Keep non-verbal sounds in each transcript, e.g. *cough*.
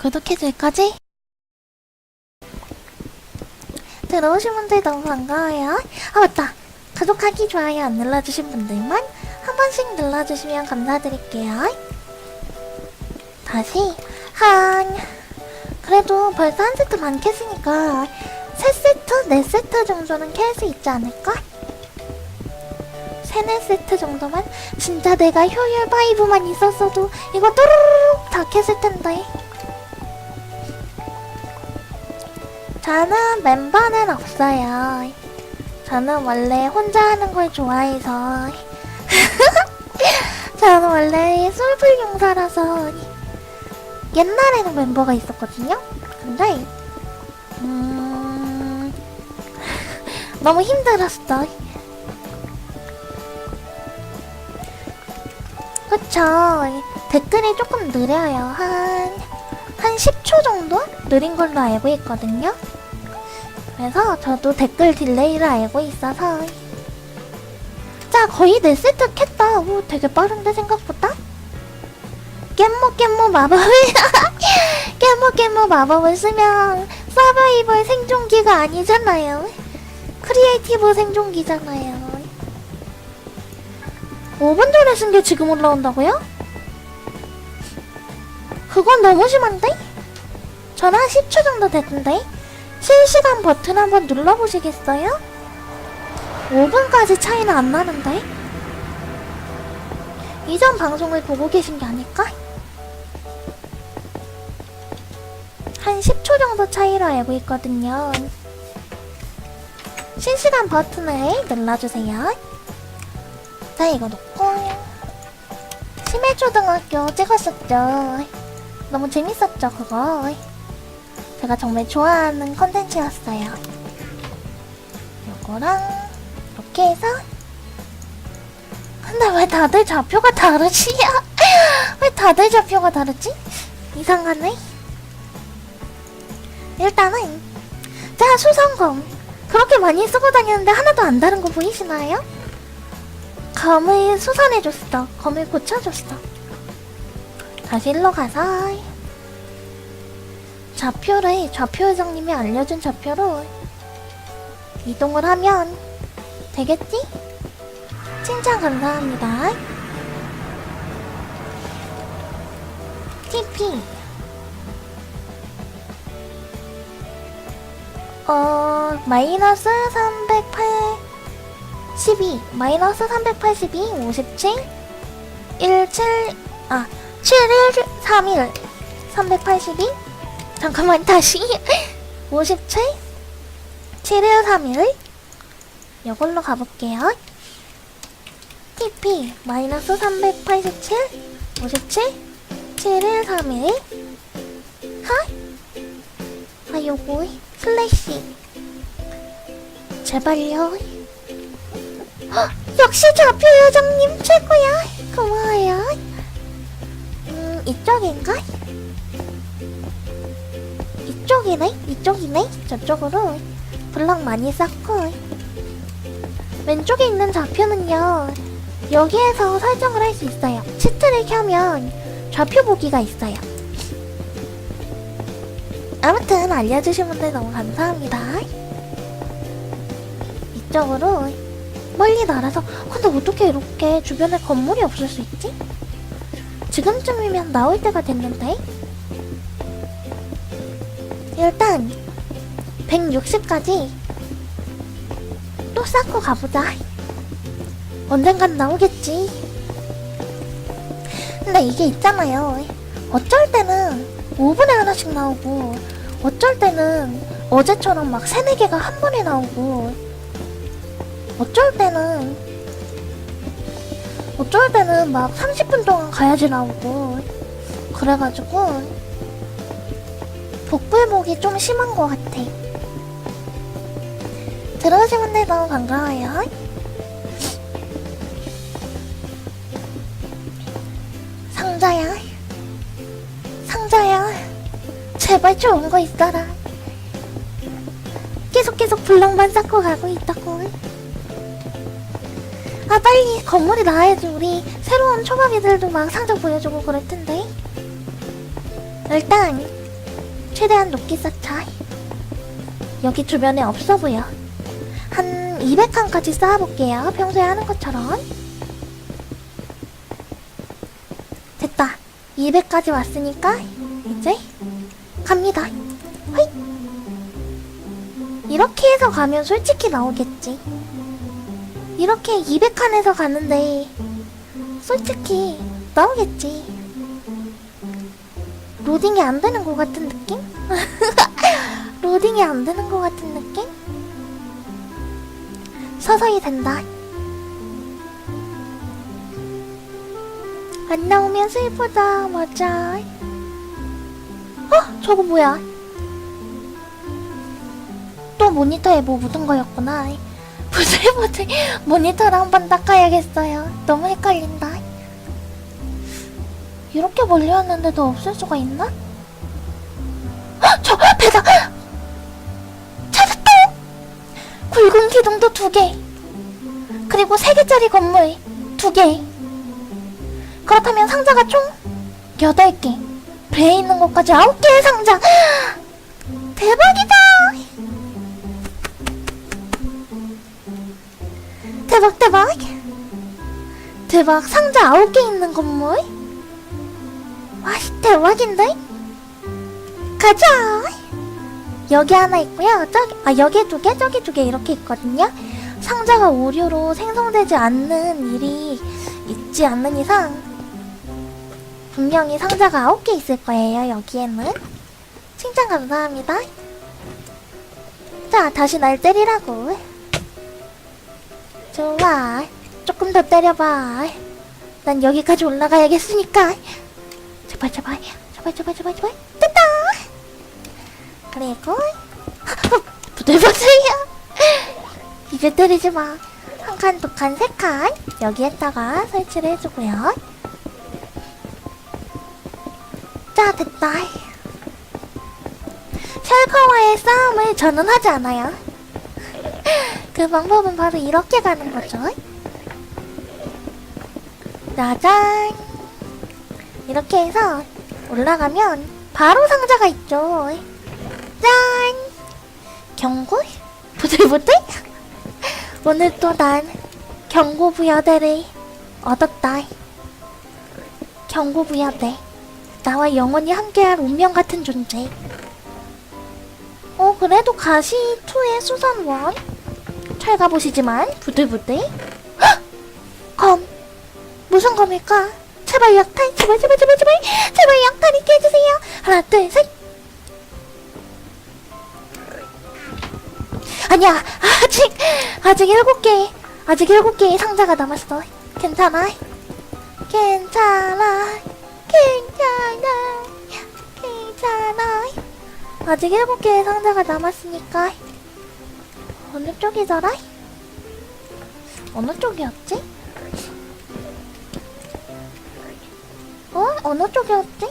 구독해줄 거지? 들어오신 분들 너무 반가워요. 아, 맞다. 구독하기, 좋아요 안 눌러주신 분들만 한 번씩 눌러주시면 감사드릴게요. 다시, 한. 그래도 벌써 한 세트 반 캤으니까 세 세트, 네 세트 정도는 캘 수 있지 않을까? 세네 세트 정도만 진짜 내가 효율 바이브만 있었어도 이거 또르륵 다 캤을 텐데. 저는 멤버는 없어요. 저는 원래 혼자 하는 걸 좋아해서. *laughs* 저는 원래 솔플 용사라서 옛날에는 멤버가 있었거든요. 근데 음 *laughs* 너무 힘들었어. 그쵸. 댓글이 조금 느려요. 한, 한 10초 정도? 느린 걸로 알고 있거든요. 그래서 저도 댓글 딜레이를 알고 있어서. 자, 거의 4세트 캤다. 오, 되게 빠른데, 생각보다? 깻모 깻모 마법을, *laughs* 깻모 깻모 마법을 쓰면 서바이벌 생존기가 아니잖아요. 크리에이티브 생존기잖아요. 5분 전에 쓴 게 지금 올라온다고요? 그건 너무 심한데? 저는 한 10초 정도 됐는데? 실시간 버튼 한번 눌러보시겠어요? 5분까지 차이는 안 나는데? 이전 방송을 보고 계신 게 아닐까? 한 10초 정도 차이로 알고 있거든요. 실시간 버튼을 눌러주세요. 자, 이거 놓고. 심해초등학교 찍었었죠. 너무 재밌었죠, 그거. 제가 정말 좋아하는 컨텐츠였어요. 요거랑, 이렇게 해서. 근데 왜 다들 좌표가 다르지? *laughs* 왜 다들 좌표가 다르지? 이상하네. 일단은, 자, 수성검. 그렇게 많이 쓰고 다녔는데 하나도 안 다른 거 보이시나요? 검을 수선해줬어. 검을 고쳐줬어. 다시 일로 가서 좌표를 좌표 회장님이 알려준 좌표로 이동을 하면 되겠지? 칭찬 감사합니다. TP 어 마이너스 308 12 마이너스 382 57 17 아 71 31 382 잠깐만 다시. 57 71 31 이걸로 가볼게요. TP 마이너스 387 57 71 31 하? 아 요거 슬래시. 제발요. 헉, 역시 좌표 요정님 최고야. 고마워요. 음, 이쪽인가? 이쪽이네? 이쪽이네? 저쪽으로 블럭 많이 쌓고 왼쪽에 있는 좌표는요 여기에서 설정을 할 수 있어요 치트를 켜면 좌표 보기가 있어요 아무튼 알려주신 분들 너무 감사합니다 이쪽으로 멀리 날아서 근데 어떻게 이렇게 주변에 건물이 없을 수 있지? 지금쯤이면 나올 때가 됐는데 일단 160까지 또 쌓고 가보자. 언젠간 나오겠지. 근데 이게 있잖아요. 어쩔 때는 5분에 하나씩 나오고 어쩔 때는 어제처럼 막 3, 4개가 한 번에 나오고 어쩔 때는 어쩔 때는 막 30분 동안 가야지 나오고 그래가지고 복불복이 좀 심한 것 같아. 들어오신 분들 너무 반가워요. 상자야. 상자야. 제발 좋은 거 있어라. 계속 계속 블럭만 쌓고 가고 있다고. 아 빨리 건물이 나와야지. 우리 새로운 초밥이들도 막 상자 보여주고 그럴 텐데. 일단 최대한 높게 쌓자. 여기 주변에 없어 보여. 한 200칸까지 쌓아볼게요. 평소에 하는 것처럼. 됐다. 200까지 왔으니까 이제 갑니다. 허이. 이렇게 해서 가면 솔직히 나오겠지. 이렇게 200칸에서 가는데 솔직히 나오겠지. 로딩이 안 되는 것 같은 느낌? *laughs* 로딩이 안 되는 것 같은 느낌? 서서히 된다. 안 나오면 슬프다, 맞아. 어? 저거 뭐야? 또 모니터에 뭐 묻은 거였구나. *laughs* 부들부들 모니터를 한번 닦아야겠어요. 너무 헷갈린다. 이렇게 멀리 왔는데도 없을 수가 있나? 헉, 저 배다! 찾았다! 굵은 기둥도 두 개. 그리고 세 개짜리 건물 두 개. 그렇다면 상자가 총 여덟 개. 배에 있는 것까지 아홉 개의 상자. 대박이다! 대박 대박! 대박 상자 아홉 개 있는 건물? 와 대박인데? 가자! 여기 하나 있고요. 저기 아 여기 두 개, 저기 두 개 이렇게 있거든요. 상자가 오류로 생성되지 않는 일이 있지 않는 이상 분명히 상자가 아홉 개 있을 거예요. 여기에는 칭찬 감사합니다. 자 다시 날 때리라고. 좋아. 조금 더 때려봐. 난 여기까지 올라가야겠으니까. 제발 제발 제발 제발 제발 제발 됐다. 그리고 어, *laughs* 부들부들이야. 이제 때리지 마. 한 칸, 두 칸, 세 칸. 여기에다가 설치를 해주고요. 자, 됐다. 셜파와의 싸움을 저는 하지 않아요. *laughs* 그 방법은 바로 이렇게 가는 거죠. 짜잔. 이렇게 해서 올라가면 바로 상자가 있죠. 짠! 경고? 부들부들? *laughs* 오늘 또 난 경고 부여대를 얻었다. 경고 부여대. 나와 영원히 함께할 운명 같은 존재. 어, 그래도 가시 2의 수선 원. 잘 가보시지만 부들부들. 헉! *gasps* 검. 무슨 검일까? 제발 약탈, 제발 제발 제발 제발 제발 약탈 있게 해주세요. 하나, 둘, 셋. 아니야, 아직 아직 일곱 개, 아직 일곱 개의 상자가 남았어. 괜찮아, 괜찮아, 괜찮아, 괜찮아. 아직 일곱 개의 상자가 남았으니까 어느 쪽이더라? 어느 쪽이었지? 어? 어느 쪽이었지?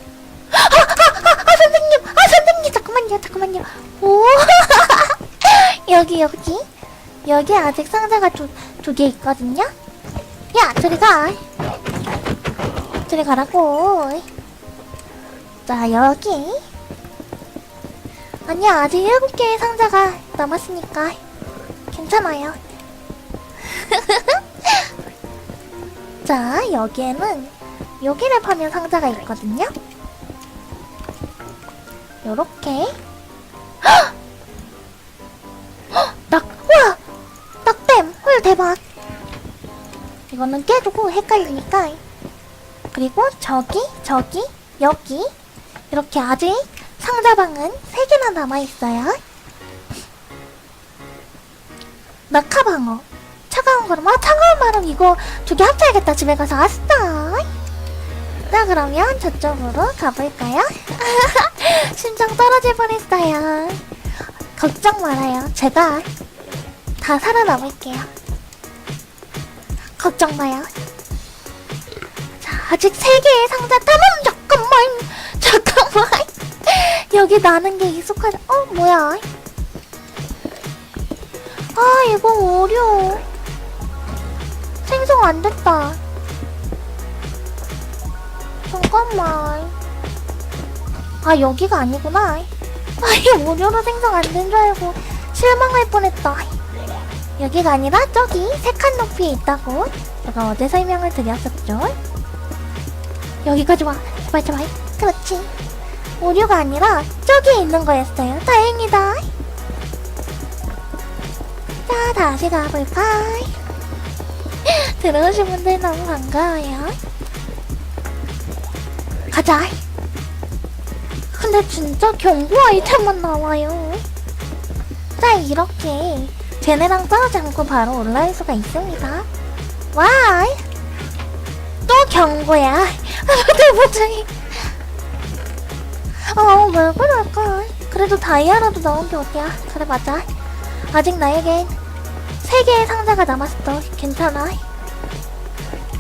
아, 아, 아, 아, 선생님! 아, 선생님! 잠깐만요, 잠깐만요. 오! *laughs* 여기, 여기. 여기 아직 상자가 두, 두 개 있거든요? 야, 저리 가. 저리 가라고. 자, 여기. 아니야, 아직 일곱 개의 상자가 남았으니까. 괜찮아요. *laughs* 자, 여기에는 여기를 파면 상자가 있거든요. 요렇게. 헉! 헉! 낙, 우와! 낙댐! 헐, 대박! 이거는 깨주고 헷갈리니까. 그리고 저기, 저기, 여기. 이렇게 아직 상자방은 3개나 남아있어요. 낙하방어. 차가운 거름. 아, 차가운 바람 이거 두 개 합쳐야겠다. 집에 가서 아싸. 자, 그러면 저쪽으로 가볼까요? *laughs* 심장 떨어질 뻔했어요. 걱정 말아요. 제가 다 살아남을게요. 걱정 마요. 자, 아직 세 개의 상자 탐험 잠깐만. *laughs* 잠깐만. 여기 나는 게 익숙하지. 어, 뭐야? 아, 이거 어려워. 생성 안 됐다. 잠깐만. 아, 여기가 아니구나. 아이 무료로 생성 안 된 줄 알고 실망할 뻔했다. 여기가 아니라 저기 세 칸 높이에 있다고 제가 어제 설명을 드렸었죠. 여기까지 와. 제발 제발. 그렇지. 오류가 아니라 저기 있는 거였어요. 다행이다. 자, 다시 가볼까? *gasps* 들어오신 분들 너무 반가워요. 가자. 근데 진짜 경고 아이템만 나와요. 자, 이렇게 쟤네랑 싸우지 않고 바로 올라올 수가 있습니다. 와! 또 경고야. 대보증이. 어, 왜 그럴까? 그래도 다이아라도 나온 게 어디야. 그래, 맞아. 아직 나에겐 세 개의 상자가 남았어. 괜찮아.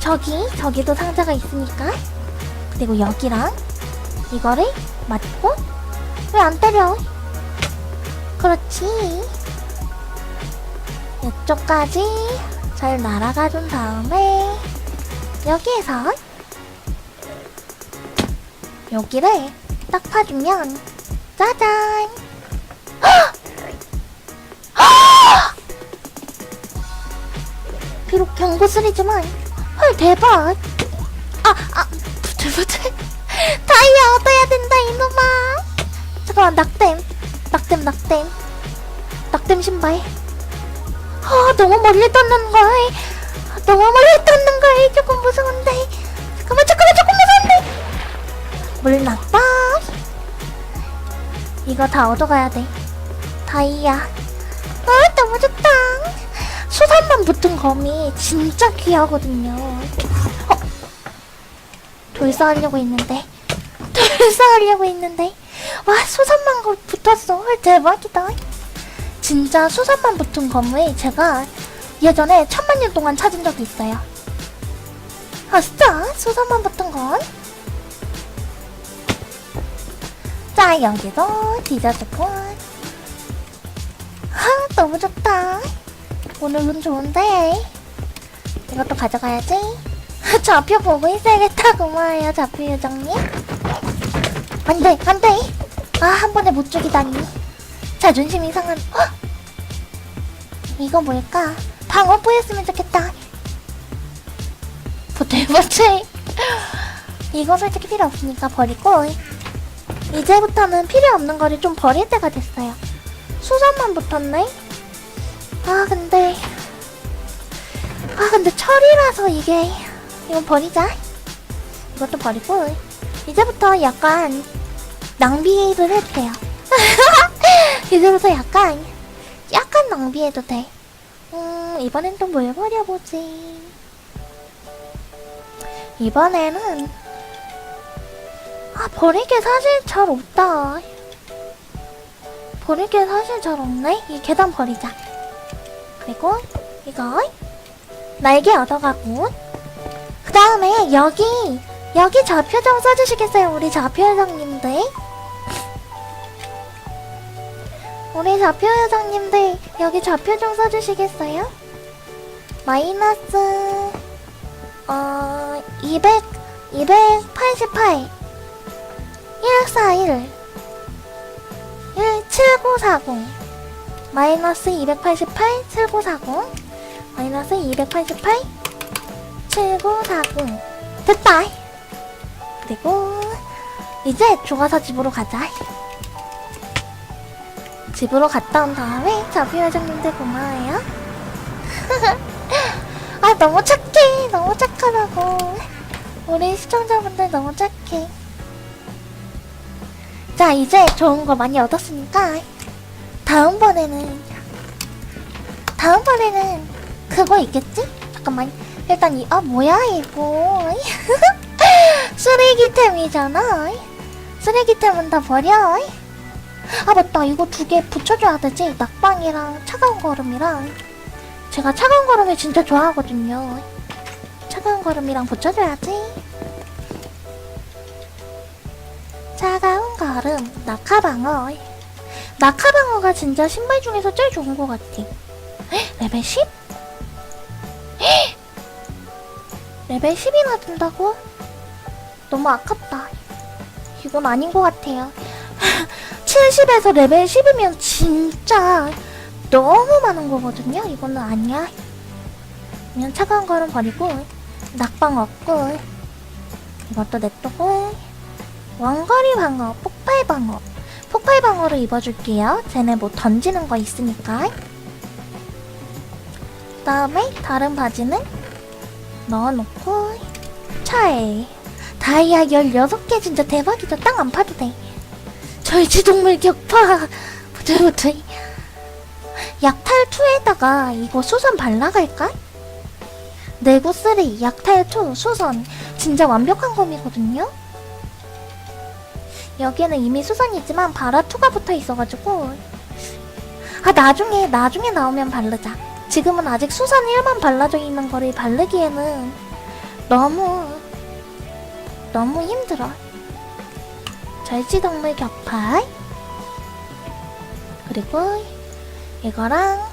저기, 저기도 상자가 있으니까. 그리고 여기랑 이거를 맞고 왜 안 때려? 그렇지. 이쪽까지 잘 날아가 준 다음에 여기에서 여기를 딱 파주면 짜잔! *gasps* 비록 경고 쓰리지만 헐 대박! 부들부들 다이아 얻어야 된다 이놈아. 잠깐만 낙댐. 낙댐 낙댐. 낙댐 신발. 아 너무 멀리 떴는걸 너무 멀리 떴는걸 조금 무서운데. 잠깐만 잠깐만 조금 무서운데. 물 났다. 이거 다 얻어가야 돼. 다이아. 아 너무 좋다. 수산만 붙은 검이 진짜 귀하거든요. 어? 돌 쌓으려고 했는데 *laughs* 돌 쌓으려고 했는데 와 수산만 거 붙었어 헐, 대박이다 진짜 수산만 붙은 검을 제가 예전에 천만 년 동안 찾은 적이 있어요 아싸 수산만 붙은 건 자, 여기도 디저트콘. 하, 너무 좋다. 오늘 운 좋은데. 이것도 가져가야지. 좌표 보고 있어야겠다. 고마워요, 좌표 요정님. 안 돼, 안 돼. 아, 한 번에 못 죽이다니. 자존심 이상한. 헉! 이거 뭘까? 방어포였으면 좋겠다. 보틀보틀. 이거 솔직히 필요 없으니까 버리고. 이제부터는 필요 없는 거를 좀 버릴 때가 됐어요. 수선만 붙었네? 아, 근데. 아, 근데 철이라서 이게. 이거 버리자. 이것도 버리고. 이제부터 약간 낭비를 해도 돼요. *laughs* 이제부터 약간, 약간 낭비해도 돼. 음, 이번엔 또 뭘 버려보지. 이번에는 아 버릴 게 사실 잘 없다 버릴 게 사실 잘 없네 이 계단 버리자 그리고 이거 날개 얻어가고 그 다음에 여기 여기 좌표 좀 써주시겠어요? 우리 좌표 회장님들? 우리 좌표 회장님들 여기 좌표 좀 써주시겠어요? 마이너스 어 200, 288 141 17940 마이너스 288 7940 마이너스 288 7940 됐다. 그리고 이제 좋아서 집으로 가자. 집으로 갔다 온 다음에 자비 회장님들 고마워요. *laughs* 아 너무 착해. 너무 착하다고. 우리 시청자분들 너무 착해. 자 이제 좋은 거 많이 얻었으니까 다음번에는 다음번에는 그거 있겠지? 잠깐만 일단 이 아 뭐야 이거? *laughs* 쓰레기템이잖아. 쓰레기템은 다 버려. 아 맞다. 이거 두 개 붙여줘야 되지? 낙방이랑 차가운 거름이랑. 제가 차가운 거름을 진짜 좋아하거든요. 차가운 거름이랑 붙여줘야지. 차가운 걸음 낙하방어. 낙하방어가 진짜 신발 중에서 제일 좋은 것 같아. 헉, 레벨 10? 레벨 10이나 든다고? 너무 아깝다 이건 아닌 것 같아요 *laughs* 7 70에서 레벨 10이면 진짜 너무 많은 거거든요. 이거는 아니야. 그냥 차가운 거는 버리고 낙방 없고 이것도 냅두고 원거리 방어, 폭발 방어 폭발 방어를 입어줄게요. 쟤네 뭐 던지는 거 있으니까 그 다음에 다른 바지는 넣어놓고 차에 다이아 16개 진짜 대박이죠. 땅안 파도 돼. 절지동물 격파 *laughs* 부들부들 약탈 2에다가 이거 수선 발라갈까? 내구 3 약탈 2 수선 진짜 완벽한 검이거든요? 여기에는 이미 수선이 있지만 바라 2가 붙어 있어가지고 아 나중에 나중에 나오면 바르자 지금은 아직 수선 1만 발라져 있는 거를 바르기에는 너무 너무 힘들어. 절지동물 격파 그리고 이거랑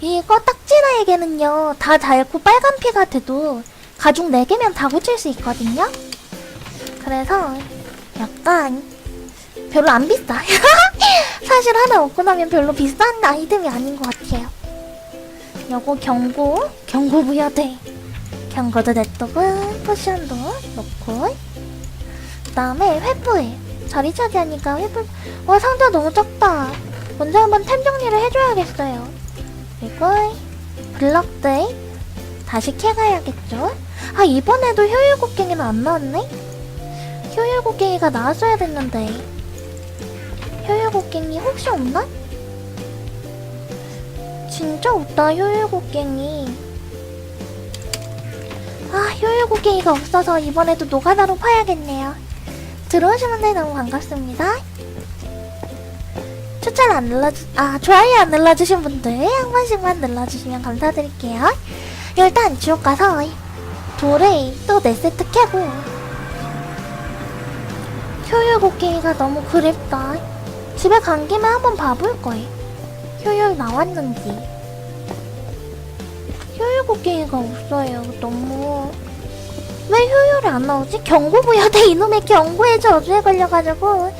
이거 딱지라에게는요 다 달고 빨간 피가 돼도 가죽 4개면 다 붙일 수 있거든요. 그래서 약간 별로 안 비싸. *laughs* 사실 하나 얻고 나면 별로 비싼 아이템이 아닌 것 같아요 요거 경고 경고 부여돼 경고도 냅두고 포션도 넣고. 그 다음에 횃불 자리 차지하니까 횃불 와 상자 너무 작다. 먼저 한번 템 정리를 해줘야겠어요. 그리고 블럭들 다시 캐가야겠죠? 아 이번에도 효율 곡괭이는 안 나왔네? 효율 곡괭이가 나왔어야 됐는데. 효율 곡괭이 혹시 없나? 진짜 없다 효율 곡괭이. 아 효율 곡괭이가 없어서 이번에도 노가다로 파야겠네요. 들어오신 분들 너무 반갑습니다. 추천 안 눌러주 아 좋아요 안 눌러주신 분들 한 번씩만 눌러주시면 감사드릴게요. 일단 지옥 가서 돌을 또 4세트 캐고. 효율 곡괭이가 너무 그립다. 집에 간 김에 한번 봐볼 거예요 효율 나왔는지. 효율 곡괭이가 없어요. 너무. 왜 효율이 안 나오지? 경고 부여돼 이놈의 경고의 저주에 걸려가지고.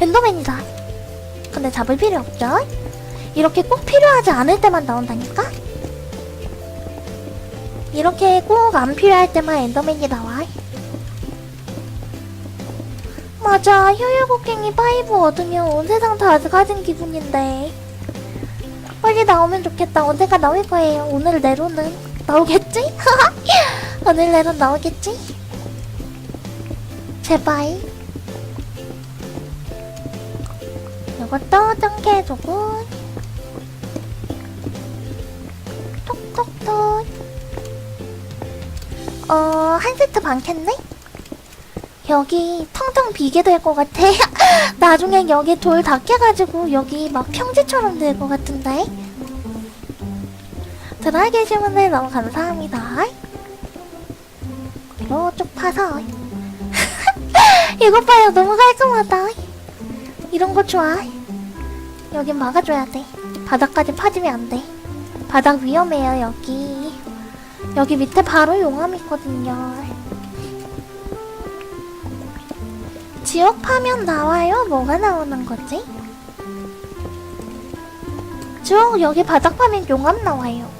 엔더맨이다. 근데 잡을 필요 없죠? 이렇게 꼭 필요하지 않을 때만 나온다니까? 이렇게 꼭 안 필요할 때만 엔더맨이 나와. 맞아. 효율 곡괭이 5 얻으면 온 세상 다 가진 기분인데 빨리 나오면 좋겠다 언젠가 나올 거예요 오늘 내로는 나오겠지? *laughs* 오늘 내로 나오겠지? 제발 이것도 짱깨해주고 톡톡톡 어, 한 세트 반 캤네? 여기 텅텅 비게 될 것 같아. *laughs* 나중에 여기 돌 다 깨가지고 여기 막 평지처럼 될 것 같은데. 들어와 계신 분들 너무 감사합니다. 그리고 쭉 파서. 이것 봐요. 너무 깔끔하다. 이런 거 좋아. 여긴 막아줘야 돼. 바닥까지 파지면 안 돼. 바닥 위험해요, 여기. 여기 밑에 바로 용암 있거든요. 지옥 파면 나와요? 뭐가 나오는 거지? 지옥 여기 바닥 파면 용암 나와요.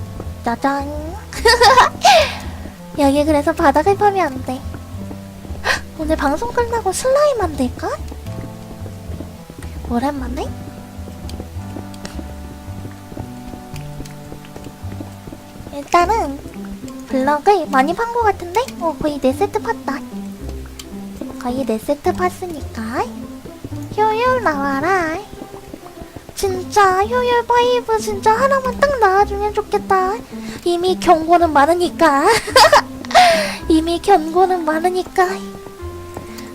짜잔. *laughs* 여기 그래서 바닥을 파면 안 돼. 헉, *gasps* 오늘 방송 끝나고 슬라임 만들까? 오랜만에? 일단은 블럭을 많이 판 것 같은데? 어 거의 4세트 팠다 거의 4세트 팠으니까. 효율 나와라. 진짜 효율 5 진짜 하나만 딱 나와주면 좋겠다. 이미 경고는 많으니까. *laughs* 이미 경고는 많으니까.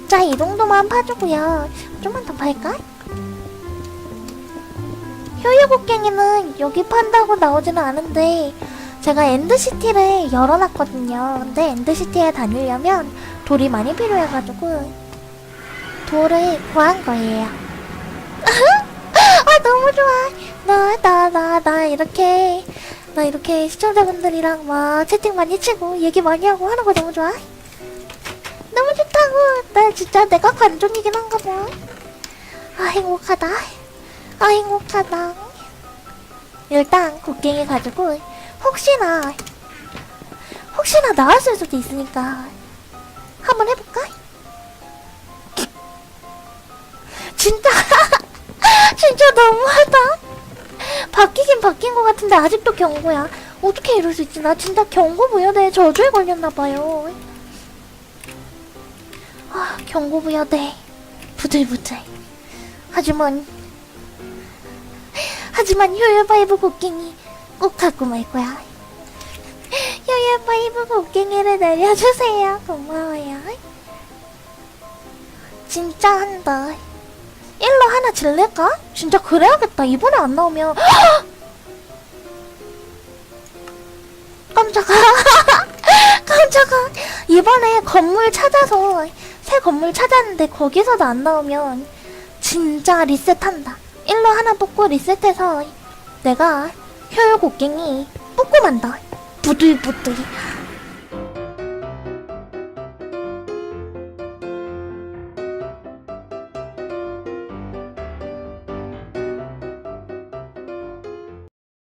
자 이 정도만 파주고요. 좀만 더 팔까? 효율 곡괭이는 여기 판다고 나오지는 않은데 제가 엔드시티를 열어놨거든요. 근데 엔드시티에 다니려면 돌이 많이 필요해가지고 돌을 구한 거예요. *laughs* 아 너무 좋아. 나나 나 나 이렇게 나 이렇게 시청자분들이랑 막 채팅 많이 치고 얘기 많이 하고 하는 거 너무 좋아. 너무 좋다고. 나 진짜 내가 관종이긴 한가 봐. 아 행복하다 아 행복하다 일단 곡괭이 가지고 혹시나 혹시나 나왔을 수도 있으니까 한번 해볼까? 진짜? *laughs* 진짜 너무하다. 바뀌긴 바뀐 것 같은데 아직도 경고야. 어떻게 이럴 수 있지? 나 진짜 경고 부여대에 저주에 걸렸나봐요. 아 경고 부여대. 부들부들. 하지만 하지만 효율바이브 곡괭이 꼭 갖고 말 거야. 효율바이브 곡괭이를 내려주세요. 고마워요. 진짜 한다. 일로 하나 질릴까? 진짜 그래야겠다. 이번에 안 나오면. *gasps* 깜짝아. *laughs* 깜짝아. 이번에 건물 찾아서 새 건물 찾았는데 거기서도 안 나오면 진짜 리셋한다. 일로 하나 뽑고 리셋해서 내가 뽑고 만다. 부들부들